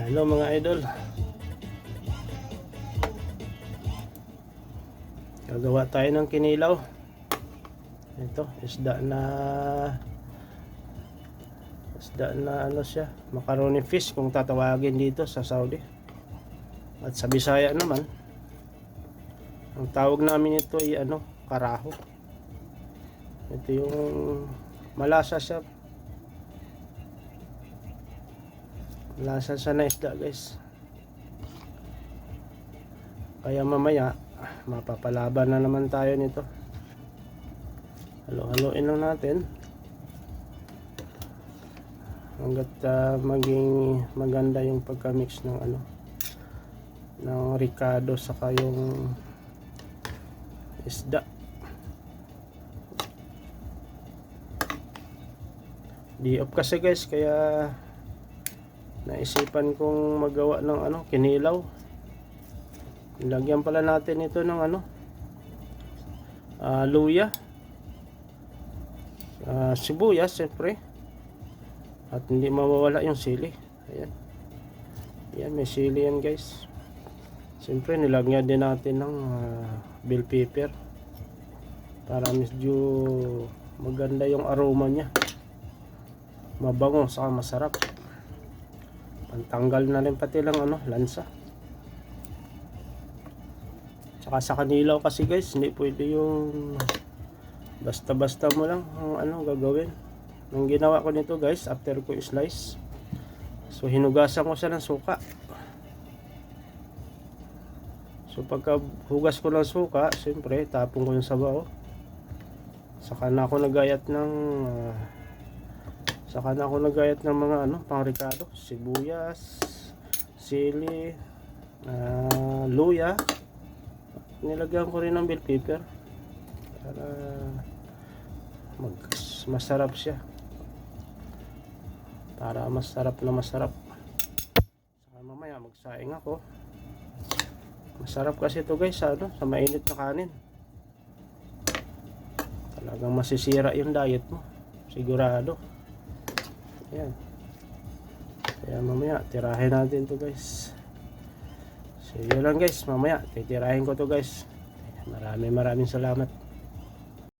Hello mga idol. Gagawa tayo ng kinilaw. Ito, isda na isda na ano siya, macaroni fish kung tatawagin dito sa Saudi. At sa Bisaya naman, ang tawag namin ito ay ano, karaho. Ito yung malasa siya Lasa siya na isda guys. Kaya mamaya, mapapalaban na naman tayo nito. Halo-haloin lang natin. Hanggat ah, maging maganda yung pagka-mix ng ano ng ricado saka yung isda. Di off kasi guys kaya naisipan kong magawa ng ano, kinilaw. Lagyan pala natin ito ng ano, ah, luya. Ah, sibuyas, siyempre. At hindi mawawala yung sili. Ayan. Ayan, may sili yan guys. Siyempre, nilagyan din natin ng ah, bell pepper. Para medyo maganda yung aroma niya. Mabango, saka masarap. Pantanggal na rin pati lang ano, lansa. Tsaka sa kanilaw kasi guys, hindi pwede yung basta-basta mo lang ang ano gagawin. Nung ginawa ko nito guys, after ko slice, so hinugasan ko siya ng suka. So pagka hugas ko ng suka, siyempre tapon ko yung sabaw. Saka na ako nagayat ng ah, Saka na ako nagayat ng mga ano, pangrikado, sibuyas, sili, ah, luya. Nilagyan ko rin ng bell pepper para mag masarap siya. Para masarap na masarap. Saka mamaya magsaing ako. Masarap kasi ito guys, sa ano, sa mainit na kanin. Talagang masisira yung diet mo. Sigurado. Ayan. Kaya mamaya, tirahin natin to guys. So yun lang guys, mamaya, titirahin ko to guys. Maraming maraming salamat.